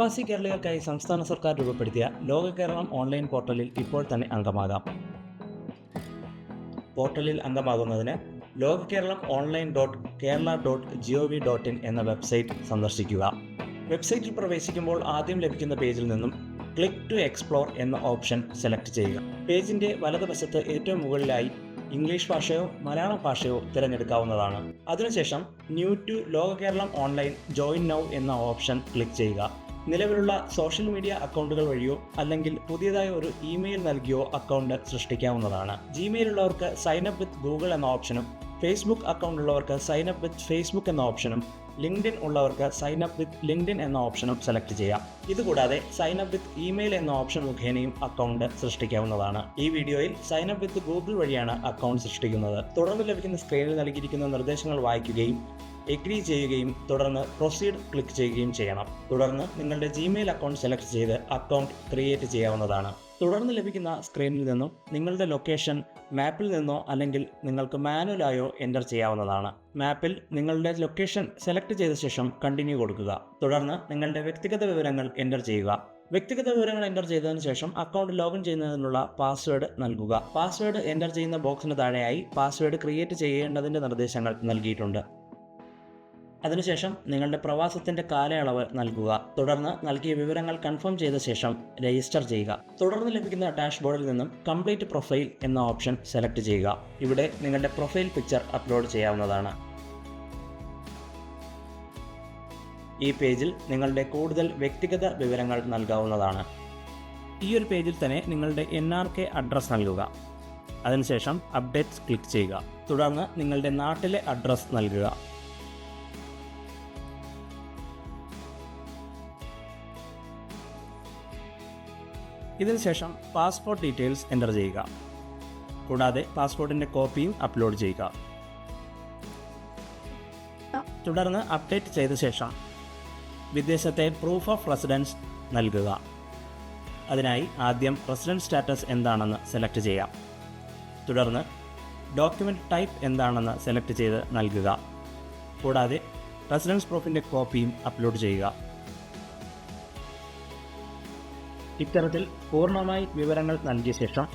പ്രവാസി കേരളീയർക്കായി സംസ്ഥാന സർക്കാർ രൂപപ്പെടുത്തിയ ലോക കേരളം ഓൺലൈൻ പോർട്ടലിൽ ഇപ്പോൾ തന്നെ അംഗമാകാം. പോർട്ടലിൽ അംഗമാകുന്നതിന് Loka Keralam online dot Kerala dot G O V dot in എന്ന വെബ്സൈറ്റ് സന്ദർശിക്കുക. വെബ്സൈറ്റിൽ പ്രവേശിക്കുമ്പോൾ ആദ്യം ലഭിക്കുന്ന പേജിൽ നിന്നും ക്ലിക്ക് ടു എക്സ്പ്ലോർ എന്ന ഓപ്ഷൻ സെലക്ട് ചെയ്യുക. പേജിന്റെ വലതുവശത്ത് ഏറ്റവും മുകളിലായി ഇംഗ്ലീഷ് ഭാഷയോ മലയാള ഭാഷയോ തിരഞ്ഞെടുക്കാവുന്നതാണ്. അതിനുശേഷം new to Loka Keralam online join now എന്ന ഓപ്ഷൻ ക്ലിക്ക് ചെയ്യുക. നിലവിലുള്ള സോഷ്യൽ മീഡിയ അക്കൗണ്ടുകൾ വഴിയോ അല്ലെങ്കിൽ പുതിയതായി ഒരു ഇമെയിൽ നൽകിയോ അക്കൗണ്ട് സൃഷ്ടിക്കാവുന്നതാണ്. ജിമെയിൽ ഉള്ളവർക്ക് സൈൻ അപ്പ് വിത്ത് ഗൂഗിൾ എന്ന ഓപ്ഷനും ഫേസ്ബുക്ക് അക്കൗണ്ട് ഉള്ളവർക്ക് സൈൻ അപ്പ് വിത്ത് ഫേസ്ബുക്ക് എന്ന ഓപ്ഷനും ലിങ്ക്ഡിൻ ഉള്ളവർക്ക് സൈൻ അപ്പ് വിത്ത് ലിങ്ക്ഡിൻ എന്ന ഓപ്ഷനും സെലക്ട് ചെയ്യാം. ഇതുകൂടാതെ സൈൻ അപ്പ് വിത്ത് ഇമെയിൽ എന്ന ഓപ്ഷൻ മുഖേനയും അക്കൗണ്ട് സൃഷ്ടിക്കാവുന്നതാണ്. ഈ വീഡിയോയിൽ സൈൻ അപ്പ് വിത്ത് ഗൂഗിൾ വഴിയാണ് അക്കൗണ്ട് സൃഷ്ടിക്കുന്നത്. തുടർന്ന് ലഭിക്കുന്ന സ്ക്രീനിൽ നൽകിയിരിക്കുന്ന നിർദ്ദേശങ്ങൾ വായിക്കുകയും എഗ്രി ചെയ്യുകയും തുടർന്ന് പ്രൊസീഡ് ക്ലിക്ക് ചെയ്യുകയും ചെയ്യണം. തുടർന്ന് നിങ്ങളുടെ ജിമെയിൽ അക്കൗണ്ട് സെലക്ട് ചെയ്ത് അക്കൗണ്ട് ക്രിയേറ്റ് ചെയ്യാവുന്നതാണ്. തുടർന്ന് ലഭിക്കുന്ന സ്ക്രീനിൽ നിന്നും നിങ്ങളുടെ ലൊക്കേഷൻ മാപ്പിൽ നിന്നോ അല്ലെങ്കിൽ നിങ്ങൾക്ക് മാനുവലായോ എന്റർ ചെയ്യാവുന്നതാണ്. മാപ്പിൽ നിങ്ങളുടെ ലൊക്കേഷൻ സെലക്ട് ചെയ്ത ശേഷം കണ്ടിന്യൂ കൊടുക്കുക. തുടർന്ന് നിങ്ങളുടെ വ്യക്തിഗത വിവരങ്ങൾ എന്റർ ചെയ്യുക. വ്യക്തിഗത വിവരങ്ങൾ എന്റർ ചെയ്തതിന് ശേഷം അക്കൗണ്ട് ലോഗിൻ ചെയ്യുന്നതിനുള്ള പാസ്വേഡ് നൽകുക. പാസ്വേഡ് എന്റർ ചെയ്യുന്ന ബോക്സിന് താഴെയായി പാസ്വേഡ് ക്രിയേറ്റ് ചെയ്യേണ്ടതിന്റെ നിർദ്ദേശങ്ങൾ നൽകിയിട്ടുണ്ട്. അതിനുശേഷം നിങ്ങളുടെ പ്രവാസത്തിന്റെ കാലയളവ് നൽകുക. തുടർന്ന് നൽകിയ വിവരങ്ങൾ കൺഫേം ചെയ്ത ശേഷം രജിസ്റ്റർ ചെയ്യുക. തുടർന്ന് ലഭിക്കുന്ന ഡാഷ്ബോർഡിൽ നിന്നും കംപ്ലീറ്റ് പ്രൊഫൈൽ എന്ന ഓപ്ഷൻ സെലക്ട് ചെയ്യുക. ഇവിടെ നിങ്ങളുടെ പ്രൊഫൈൽ പിക്ചർ അപ്ലോഡ് ചെയ്യാവുന്നതാണ്. ഈ പേജിൽ നിങ്ങളുടെ കൂടുതൽ വ്യക്തിഗത വിവരങ്ങൾ നൽകാവുന്നതാണ്. ഈ ഒരു പേജിൽ തന്നെ നിങ്ങളുടെ എൻ ആർ കെ അഡ്രസ് നൽകുക. അതിനുശേഷം അപ്ഡേറ്റ്സ് ക്ലിക്ക് ചെയ്യുക. തുടർന്ന് നിങ്ങളുടെ നാട്ടിലെ അഡ്രസ് നൽകുക. ഇതിനുശേഷം പാസ്പോർട്ട് ഡീറ്റെയിൽസ് എന്റർ ചെയ്യുക. കൂടാതെ പാസ്പോർട്ടിന്റെ കോപ്പിയും അപ്ലോഡ് ചെയ്യുക. തുടർന്ന് അപ്ഡേറ്റ് ചെയ്ത ശേഷം വിദേശത്തെ പ്രൂഫ് ഓഫ് റെസിഡൻസ് നൽകുക. അതിനായി ആദ്യം റെസിഡൻസ് സ്റ്റാറ്റസ് എന്താണെന്ന് സെലക്ട് ചെയ്യാം. തുടർന്ന് ഡോക്യുമെന്റ് ടൈപ്പ് എന്താണെന്ന് സെലക്ട് ചെയ്ത് നൽകുക. കൂടാതെ റെസിഡൻസ് പ്രൂഫിന്റെ കോപ്പിയും അപ്ലോഡ് ചെയ്യുക. ഇത്തരത്തിൽ പൂർണമായി വിവരങ്ങൾ നൽകിയ ശേഷം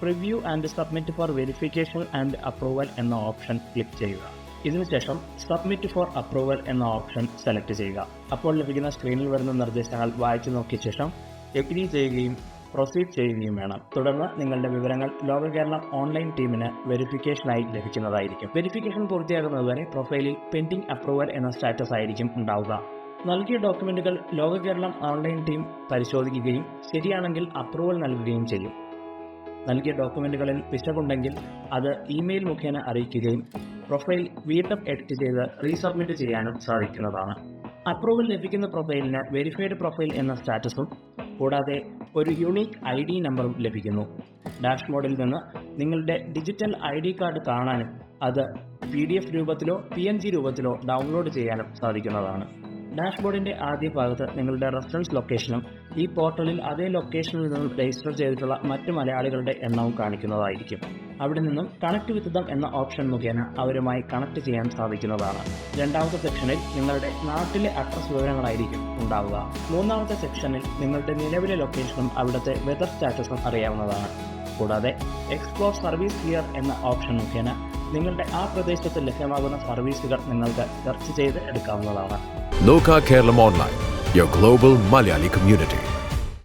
preview and submit for verification and approval എന്ന ഓപ്ഷൻ ക്ലിക്ക് ചെയ്യുക. ഇതിനുശേഷം സബ്മിറ്റ് ഫോർ അപ്രൂവൽ എന്ന ഓപ്ഷൻ സെലക്ട് ചെയ്യുക. അപ്പോൾ ലഭിക്കുന്ന സ്ക്രീനിൽ വരുന്ന നിർദ്ദേശങ്ങൾ വായിച്ചു നോക്കിയ ശേഷം എഗ്രി ചെയ്യുകയും പ്രൊസീഡ് ചെയ്യുകയും വേണം. തുടർന്ന് നിങ്ങളുടെ വിവരങ്ങൾ ലോക കേരളം ഓൺലൈൻ ടീമിന് വെരിഫിക്കേഷനായി ലഭിക്കുന്നതായിരിക്കും. വെരിഫിക്കേഷൻ പൂർത്തിയാകുന്നതുവരെ പ്രൊഫൈലിൽ പെൻഡിംഗ് അപ്രൂവൽ എന്ന സ്റ്റാറ്റസ് ആയിരിക്കും ഉണ്ടാവുക. നൽകിയ ഡോക്യുമെന്റുകൾ ലോക കേരളം ഓൺലൈൻ ടീം പരിശോധിക്കുകയും ശരിയാണെങ്കിൽ അപ്രൂവൽ നൽകുകയും ചെയ്യും. നൽകിയ ഡോക്യുമെന്റുകളിൽ പിശകുണ്ടെങ്കിൽ അത് ഇമെയിൽ മുഖേന അറിയിക്കുകയും പ്രൊഫൈൽ വീണ്ടും എഡിറ്റ് ചെയ്ത് റീസബ്മിറ്റ് ചെയ്യാനും സാധിക്കുന്നതാണ്. അപ്രൂവൽ ലഭിക്കുന്ന പ്രൊഫൈലിന് വെരിഫൈഡ് പ്രൊഫൈൽ എന്ന സ്റ്റാറ്റസും കൂടാതെ ഒരു യുണീക്ക് ഐ ഡി നമ്പറും ലഭിക്കുന്നു. ഡാഷ്ബോർഡിൽ നിന്ന് നിങ്ങളുടെ ഡിജിറ്റൽ ഐ ഡി കാർഡ് കാണാനും അത് പി ഡി എഫ് രൂപത്തിലോ പി എൻ ജി രൂപത്തിലോ ഡൗൺലോഡ് ചെയ്യാനും സാധിക്കുന്നതാണ്. ഡാഷ്ബോർഡിന്റെ ആദ്യ ഭാഗത്ത് നിങ്ങളുടെ റെഫറൻസ് ലൊക്കേഷനും ഈ പോർട്ടലിൽ അതേ ലൊക്കേഷനിൽ നിന്നും രജിസ്റ്റർ ചെയ്തിട്ടുള്ള മറ്റ് മലയാളികളുടെ എണ്ണവും കാണിക്കുന്നതായിരിക്കും. അവിടെ നിന്നും കണക്ട് വിത്ത് ദം എന്ന ഓപ്ഷൻ മുഖേന അവരുമായി കണക്ട് ചെയ്യാൻ സാധിക്കുന്നതാണ്. രണ്ടാമത്തെ സെക്ഷനിൽ നിങ്ങളുടെ നാട്ടിലെ അഡ്രസ് വിവരങ്ങളായിരിക്കും ഉണ്ടാവുക. മൂന്നാമത്തെ സെക്ഷനിൽ നിങ്ങളുടെ നിലവിലെ ലൊക്കേഷനും അവിടുത്തെ വെതർ സ്റ്റാറ്റസും അറിയാവുന്നതാണ്. കൂടാതെ എക്സ്പ്ലോർ സർവീസ് ഹിയർ എന്ന ഓപ്ഷൻ മുഖേന നിങ്ങളുടെ ആ പ്രദേശത്ത് ലഭ്യമാകുന്ന സർവീസുകൾ നിങ്ങൾക്ക് സെർച്ച് ചെയ്ത് എടുക്കാവുന്നതാണ് Loka Keralam online your global Malayali community.